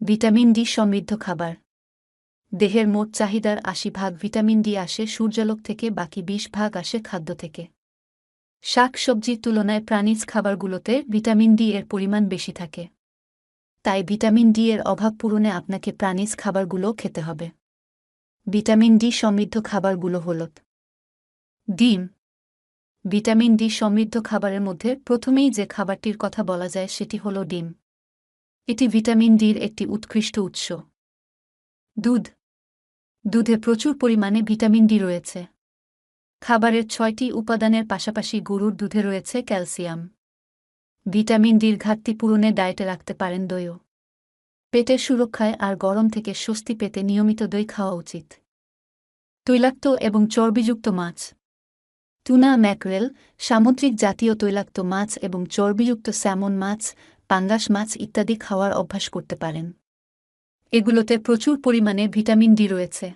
Vitamin D সমৃদ্ধ খাবার। দেহের মোট চাহিদার আশি ভাগ ভিটামিন ডি আসে সূর্যালোক থেকে, বাকি বিশ ভাগ আসে খাদ্য থেকে। শাক সবজির তুলনায় প্রাণীজ খাবারগুলোতে ভিটামিন ডি এর পরিমাণ বেশি থাকে। তাই ভিটামিন ডি এর অভাব পূরণে আপনাকে প্রাণীজ খাবারগুলো খেতে হবে। ভিটামিন ডি সমৃদ্ধ খাবারগুলো হল ডিম। ভিটামিন ডি সমৃদ্ধ খাবারের মধ্যে প্রথমেই যে খাবারটির কথা বলা যায় সেটি হল ডিম। এটি ভিটামিন ডির একটি উৎকৃষ্ট উৎস। দুধ। দুধে প্রচুর পরিমাণে ভিটামিন ডি রয়েছে। খাবারের ছয়টি উপাদানের পাশাপাশি গরুর দুধে রয়েছে ক্যালসিয়াম। ভিটামিন ডির ঘাটতি পূরণে ডায়েটে রাখতে পারেন দইও। পেটের সুরক্ষায় আর গরম থেকে স্বস্তি পেতে নিয়মিত দই খাওয়া উচিত। তৈলাক্ত এবং চর্বিযুক্ত মাছ। টুনা ম্যাকরেল, সামুদ্রিক জাতীয় তৈলাক্ত মাছ এবং চর্বিযুক্ত স্যামন মাছ পাঙ্গাস মাছ ইত্যাদি খাওয়ার অভ্যাস করতে পারেন। এগুলোতে প্রচুর পরিমাণে ভিটামিন ডি রয়েছে।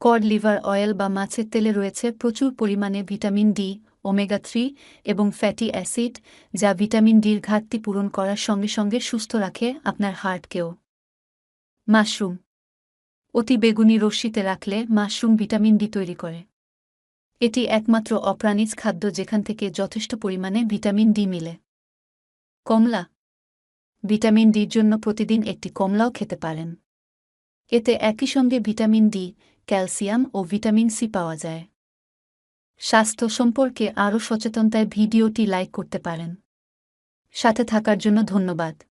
কড লিভার অয়েল বা মাছের তেলে রয়েছে প্রচুর পরিমাণে ভিটামিন ডি, ওমেগা থ্রি এবং ফ্যাটি অ্যাসিড, যা ভিটামিন ডির ঘাটতি পূরণ করার সঙ্গে সঙ্গে সুস্থ রাখে আপনার হার্টকেও। মাশরুম। অতি বেগুনি রশ্মিতে রাখলে মাশরুম ভিটামিন ডি তৈরি করে। এটি একমাত্র অপ্রাণীজ খাদ্য যেখান থেকে যথেষ্ট পরিমাণে ভিটামিন ডি মিলে। কমলা। ভিটামিন ডির জন্য প্রতিদিন একটি কমলাও খেতে পারেন। এতে একই সঙ্গে ভিটামিন ডি, ক্যালসিয়াম ও ভিটামিন সি পাওয়া যায়। স্বাস্থ্য সম্পর্কে আরও সচেতনতায় ভিডিওটি লাইক করতে পারেন। সাথে থাকার জন্য ধন্যবাদ।